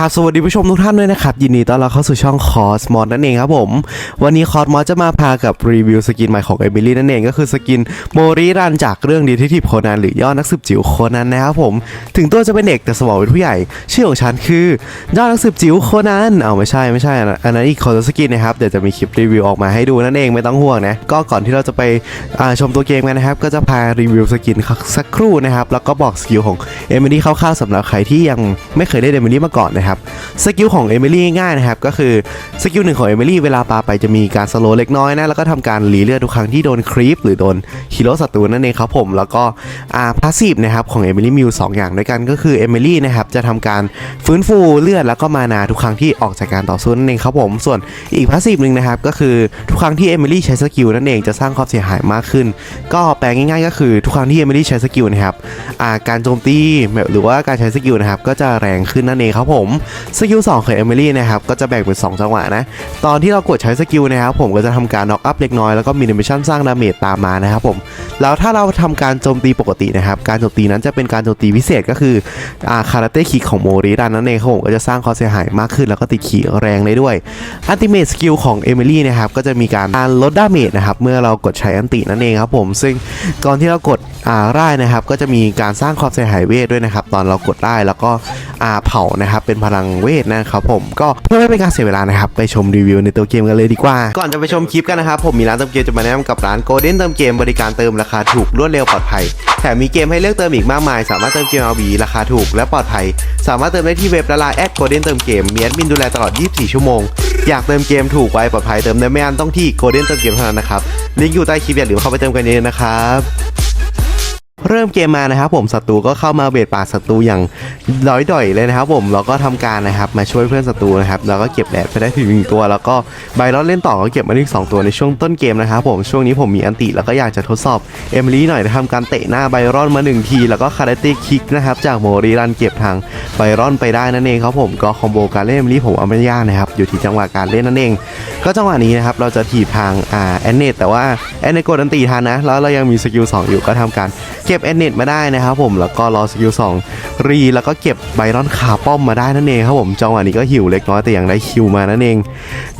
ราบสวัสดีผู้ชมทุกท่านด้วยนะครับ ยินดีต้อนรับเข้าสู่ช่องคอสมอดนั่นเองครับผม วันนี้คอสมอดจะมาพากับรีวิวสกินใหม่ของเอมิลี่นั่นเองก็คือสกินโมริรันจากเรื่องดีที่ทิพโคนันหรือย่อนักสืบจิ๋วโคนันนะครับผม ถึงตัวจะเป็นเด็กแต่สมองเป็นผู้ใหญ่ ชื่อของฉันคือย่อนักสืบจิ๋วโคนันเอาไม่ใช่ไม่ใช่อันนั้นอีกคนสกินนะครับเดี๋ยวจะมีคลิปรีวิวออกมาให้ดูนั่นเองไม่ต้องห่วงนะก็ก่อนที่เราจะไปชมตัวเกมกันนะครับก็จะพารีวิวสกินสักครู่นะครับแล้วก็บอกสกิลของ เอมิลี่คร่าวๆสำหรับใครที่ยังไม่เคยได้เอมิลี่มาก่อนนะครับสกิลของเอมิลี่ง่ายๆนะครับก็คือสกิลหนึ่งของเอมิลี่เวลาปาไปจะมีการสโลเล็กน้อยนะแล้วก็ทำการรีเลือดทุกครั้งที่โดนครีปหรือโดนฮีโร่ศัตรูนั่นเองครับผมแล้วก็อาพาสซีฟนะครับของเอมิลี่มีอยู่สองอย่างด้วยกันก็คือเอมิลี่นะครับจะทำการฟื้นฟูเลือดแล้วก็มานาทุกครั้งที่ออกจากการต่อสู้นั่นเองครับผมส่วนอีกพาสซีฟหนึ่งนะครับก็คือทุกครั้งที่เอมิลี่ใช้สกิลนั่นเองจะสร้างความเสียหายมากขึ้น ก็แปลง่ายๆ ก็คือทุกครั้งที่เอมิลี่ใช้สกิลนะครับาการโจมตีหรือว่าการใช้สกิลนะครับก็จะแรงขึ้นนั่นเองครับผมสกิล2ของเอมิลี่นะครับก็จะแบ่งเป็น 2 จังหวะนะ ตอนที่เรากดใช้สกิลนะครับผมก็จะทำการน็อกอัพเล็กน้อยแล้วก็มีนิเมชั่นสร้างดาเมจตามมานะครับผมแล้วถ้าเราทำการโจมตีปกตินะครับการโจมตีนั้นจะเป็นการโจมตีพิเศษก็คืออ่าคาราเต้คิกของโมริรันนั่นเองครับผมก็จะสร้างความเสียหายมากขึ้น แล้วก็ติดขีแรงได้ด้วยอันติเมทสกิลของเอมิลี่นะครับก็จะมีการลดดาเมจนะครับเมื่อเรากดใช้อันตินั่นเองครับผมซึ่งก่อนที่เรากดอ่าร่ายนะครับก็จะมีการสร้างความเสียหายเวทด้วยนะครับ ตอนเรากดได้แล้วก็อ่าเผานะครับเป็นพลังเวทนะครับผมก็เพื่อไม่เป็นการเสียเวลานะครับไปชมรีวิวในตัวเกมกันเลยดีกว่า ก่อนจะไปชมคลิปกันนะครับผมมีร้านเติมเกมจะมาแนะนำกับร้าน Golden เติมเกมบริการเติมราคาถูกรวดเร็วปลอดภัยแถมมีเกมให้เลือกเติมอีกมากมาย สามารถเติมเกมเอาบีราคาถูกและปลอดภัย สามารถเติมได้ที่เว็บละลน์แอด Golden เติมเกมมีแอดมินดูแลตลอด 24 ชั่วโมง อยากเติมเกมถูกไวปลอดภัยเติมได้ไม่อันต้องที่ Golden เติมเกมเท่านั้นนะครับลิงก์อยู่ใต้คลิปอย่าลืมเข้าไปเติมกันเยอะนะครับ เริ่มเกมมานะครับผมศัตรูก็เข้ามาเบียดปาดศัตรูอย่างด้อยด่อยเลยนะครับผมเราก็ทำการนะครับมาช่วยเพื่อนศัตรูนะครับแล้วก็เก็บแดดไปได้ถึงหนึ่งตัว แล้วก็ไบรอนเล่นต่อก็เก็บมาได้อีกสองตัวในช่วงต้นเกมนะครับผมช่วงนี้ผมมีอันติแล้วก็อยากจะทดสอบเอมิลี่หน่อยนะทำการเตะหน้าไบรอนมาหนึ่งทีแล้วก็คาราเต้คิกนะครับจากโมริรันเก็บทางไบรอนไปได้นั่นเองครับผมก็คอมโบการเล่นเอมิลี่ผมเอาไม่ยากนะครับอยู่ที่จังหวะการเล่นนั่นเอง ก็จังหวะนี้นะครับเราจะถีบทางอ่าแอนเนตแต่ว่าแอนเนตกดอันตีทันนะแล้วเรายังมีสกิล2อยู่ก็ทำการเก็บแอนเนตมาได้นะครับผมแล้วก็รอสกิล2รีแล้วก็เก็บไบรอนขาป้อมมาได้นั่นเองครับผมจังหวะนี้ก็หิวเล็กน้อยแต่ยังได้คิวมานั่นเอง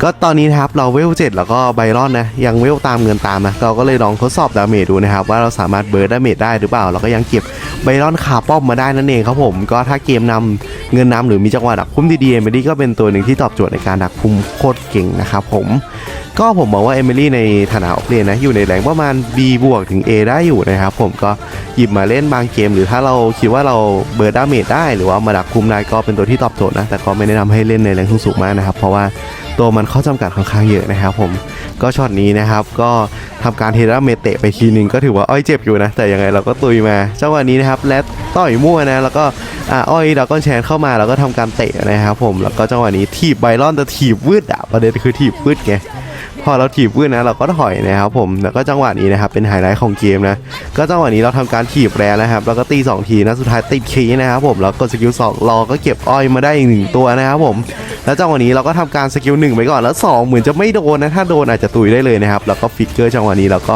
ก็ตอนนี้นะครับเราเวลเจ็ดแล้วก็ไบรอนนะยังเวลตามเงินตามนะเราก็เลยลองทดสอบดาเมจดูนะครับว่าเราสามารถเบิร์ดดาเมจได้หรือเปล่าเราก็ยังเก็บไบรอนขาป้อมมาได้นั่นเองครับผมก็ถ้าเกมนำเงินนำหรือมีจังหวะดักพุ่มดีๆเอมิลี่ก็เป็นตัวหนึ่งที่ตอบโจทย์ในการดักพุ่มโคตรเก่งนะครับผมก็ผมมองว่าเอมิลี่ในฐานะออฟเลนนะอยู่ในแรงประมาณ B บวกถึง A ได้อยู่นะครับผมก็หยิบมาเล่นบางเกม หรือถ้าเราคิดว่าเราเบิร์ดดาเมจได้หรือว่ามาดักคุมได้ก็เป็นตัวที่ตอบโจทย์นะ แต่ก็ไม่แนะนำให้เล่นในแรงสูงมากนะครับ เพราะว่าตัวมันข้อจำกัดค่อนข้างเยอะนะครับผมก็ช็อตนี้นะครับก็ทำการเทราเมเตะไปทีนึงก็ถือว่าอ้อยเจ็บอยู่นะ แต่ยังไงเราก็ตุยมาจังหวะนี้นะครับและต่อยมั่วนะแล้วก็อ้อยดาก้อนแชนเข้ามาแล้วก็ทำการเตะนะครับผมแล้วก็จังหวะนี้ถีบไบรอนแต่ถีบวืดอะประเด็นคือถีบวืดไง พอเราถีบขึ้นนะเราก็ถอยนะครับผมแล้วก็จังหวะนี้นะครับเป็นไฮไลท์ของเกมนะก็จังหวะนี้เราทำการถีบแรงนะครับแล้วก็ตี 2 ทีนะสุดท้ายติดคีย์นะครับผมแล้วกดสกิล2รอก็เก็บอ้อยมาได้อีกหนึ่งตัวนะครับผมแล้วจังหวะนี้เราก็ทำการสกิล1ไปก่อนแล้ว 2 เหมือนจะไม่โดนนะถ้าโดนอาจจะตุยได้เลยนะครับแล้วก็ฟิกเกอร์จังหวะนี้เราก็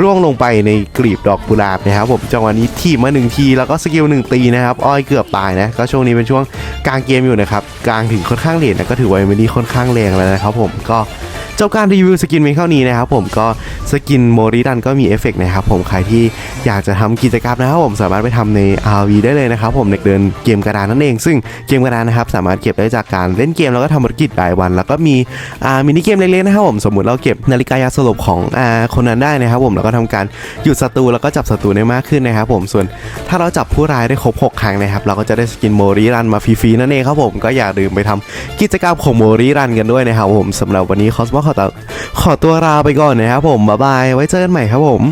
ร่วงลงไปในกลีบดอกกุหลาบนะครับผมจังหวะนี้ทีมาหนึ่งทีแล้วก็สกิลหนึ่งตีนะครับอ้อยเกือบตายนะก็ช่วงนี้เป็นช่วงกลางเกมอยู่นะครับกลางถึงค่อนข้างเลทนะก็ถือว่าเอมิลี่ค่อนข้างแรงแล้วนะครับผมก็จบการรีวิวสกินเพียงเท่านี้นะครับผมก็ สกินโมริดันก็มีเอฟเฟกต์นะครับผมใครที่อยากจะทำกิจกรรมนะครับผมสามารถไปทำใน RV ได้เลยนะครับผมในเดินเกมกระดานนั่นเอง ซึ่งเกมกระดานนะครับสามารถเก็บได้จากการเล่นเกมแล้วก็ทำภารกิจรายวัน แล้วก็มีอ่ามินิเกมเล็กๆนะครับผมสมมุติเราเก็บนาฬิกายาสลบของอ่าคนนั้นได้นะครับผมแล้วก็ทำการหยุดศัตรูแล้วก็จับศัตรูได้มากขึ้นนะครับผมส่วนถ้าเราจับผู้ร้ายได้ครบ 6 ครั้งนะครับเราก็จะได้สกินโมริรันมาฟรีๆนั่นเองครับผมก็อย่าลืมไปทำกิจกรรมของโมริรันกันด้วยนะครับผมสำหรับวันนี้คอสมอขอตัวขอตัวลาไปก่อนนะครับผมบ๊ายบาย ไว้เจอกันใหม่ครับผม